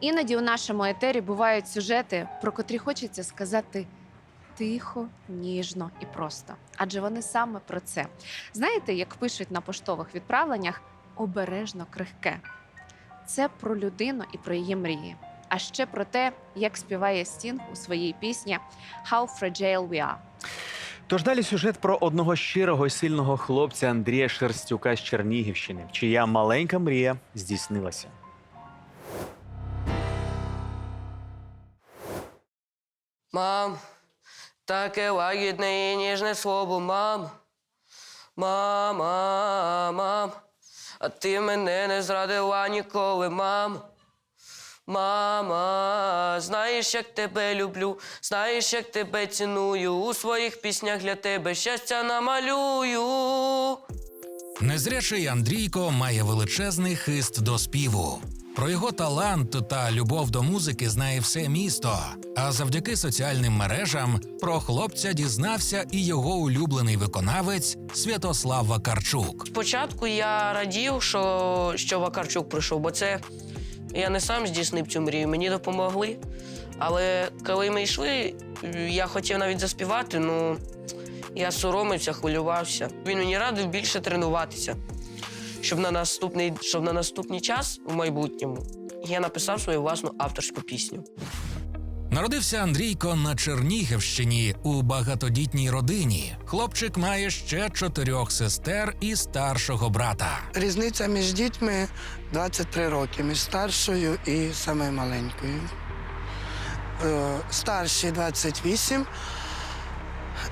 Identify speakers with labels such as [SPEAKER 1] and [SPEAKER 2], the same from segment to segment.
[SPEAKER 1] Іноді у нашому етері бувають сюжети, про котрі хочеться сказати тихо, ніжно і просто. Адже вони саме про це. Знаєте, як пишуть на поштових відправленнях обережно крихке. Це про людину і про її мрії. А ще про те, як співає Стінг у своїй пісні How Fragile We Are.
[SPEAKER 2] Тож далі сюжет про одного щирого і сильного хлопця Андрія Шерстюка з Чернігівщини, чия маленька мрія здійснилася.
[SPEAKER 3] Мам, таке лагідне і ніжне слово, мам. Мама, мам, а ти мене не зрадила ніколи, мам. Мама, знаєш, як тебе люблю, знаєш, як тебе ціную. У своїх піснях для тебе щастя намалюю.
[SPEAKER 4] Незрячий Андрійко має величезний хист до співу. Про його талант та любов до музики знає все місто. А завдяки соціальним мережам про хлопця дізнався і його улюблений виконавець Святослав Вакарчук.
[SPEAKER 3] Спочатку я радів, що, що Вакарчук прийшов, бо це я не сам здійснив цю мрію, мені допомогли. Але коли ми йшли, я хотів навіть заспівати, ну я соромився, хвилювався. Він мені радив більше тренуватися, щоб на наступний, щоб на наступний час у майбутньому я написав свою власну авторську пісню.
[SPEAKER 4] Народився Андрійко на Чернігівщині у багатодітній родині. Хлопчик має ще чотирьох сестер і старшого брата.
[SPEAKER 5] Різниця між дітьми 23 роки, між старшою і самою маленькою. Е, Старшій 28,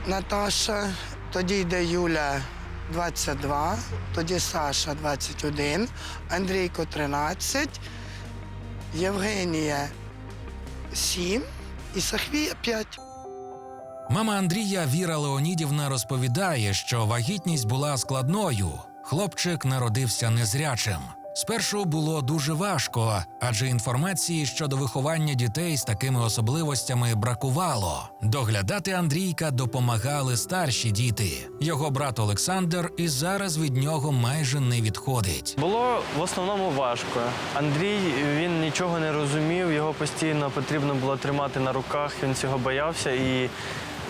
[SPEAKER 5] Наташа, тоді йде Юля 22, тоді Саша 21, Андрійко 13, Євгенія 7 і Сахвія 5.
[SPEAKER 4] Мама Андрія Віра Леонідівна розповідає, що вагітність була складною. Хлопчик народився незрячим. Спершу було дуже важко, адже інформації щодо виховання дітей з такими особливостями бракувало. Доглядати Андрійка допомагали старші діти. Його брат Олександр і зараз від нього майже не відходить.
[SPEAKER 6] Було в основному важко. Андрій він нічого не розумів, його постійно потрібно було тримати на руках, він цього боявся. І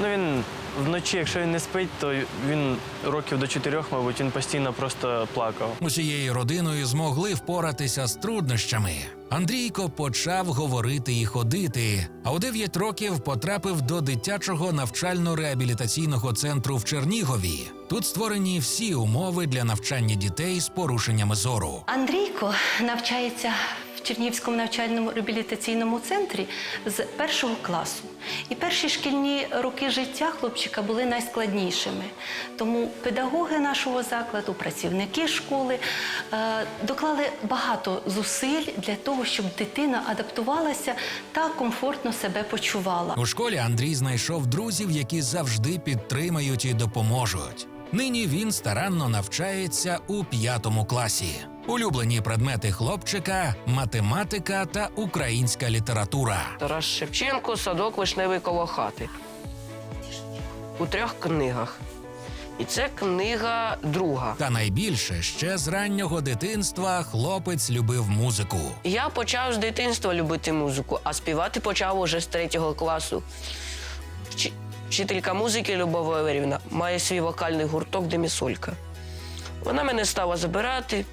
[SPEAKER 6] ну, він вночі, якщо він не спить, то він років до чотирьох, мабуть, він постійно просто плакав.
[SPEAKER 4] Усією родиною змогли впоратися з труднощами. Андрійко почав говорити і ходити, а у 9 років потрапив до дитячого навчально-реабілітаційного центру в Чернігові. Тут створені всі умови для навчання дітей з порушеннями зору.
[SPEAKER 7] Андрійко навчається в Чернігівському навчальному реабілітаційному центрі з першого класу. І перші шкільні роки життя хлопчика були найскладнішими. Тому педагоги нашого закладу, працівники школи е, доклали багато зусиль для того, щоб дитина адаптувалася та комфортно себе почувала.
[SPEAKER 4] У школі Андрій знайшов друзів, які завжди підтримають і допоможуть. Нині він старанно навчається у п'ятому класі. Улюблені предмети хлопчика математика та українська література.
[SPEAKER 3] Тарас Шевченко, садок вишневий коло хати. У трьох книгах. І це книга друга.
[SPEAKER 4] Та найбільше ще з раннього дитинства хлопець любив музику.
[SPEAKER 3] Я почав з дитинства любити музику, а співати почав уже з третього класу. Вчи- Вчителька музики Любов Валерівна має свій вокальний гурток Демісолька. Вона мене стала забирати,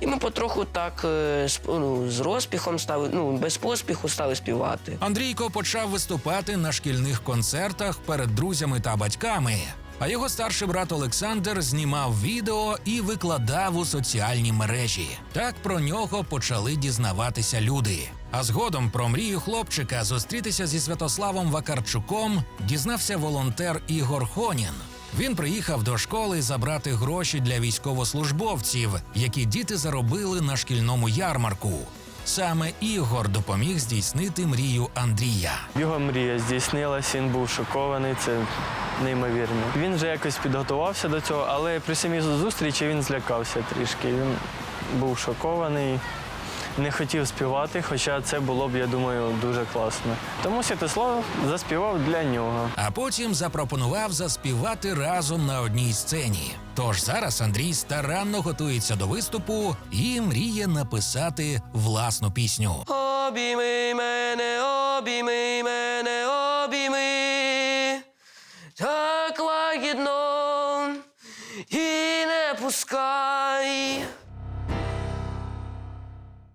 [SPEAKER 3] і ми потроху так е, ну, з розпіхом стали, ну, без поспіху стали співати.
[SPEAKER 4] Андрійко почав виступати на шкільних концертах перед друзями та батьками. А його старший брат Олександр знімав відео і викладав у соціальні мережі. Так про нього почали дізнаватися люди. А згодом про мрію хлопчика зустрітися зі Святославом Вакарчуком дізнався волонтер Ігор Хонін. Він приїхав до школи забрати гроші для військовослужбовців, які діти заробили на шкільному ярмарку. Саме Ігор допоміг здійснити мрію Андрія.
[SPEAKER 6] Його мрія здійснилась, він був шокований, це неймовірно. Він вже якось підготувався до цього, але при самій зустрічі він злякався трішки. Він був шокований. Не хотів співати, хоча це було б, я думаю, дуже класно. Тому Святослав заспівав для нього.
[SPEAKER 4] А потім запропонував заспівати разом на одній сцені. Тож зараз Андрій старанно готується до виступу і мріє написати власну пісню.
[SPEAKER 3] Обійми мене, обійми мене, обійми. Так лагідно і не пускай.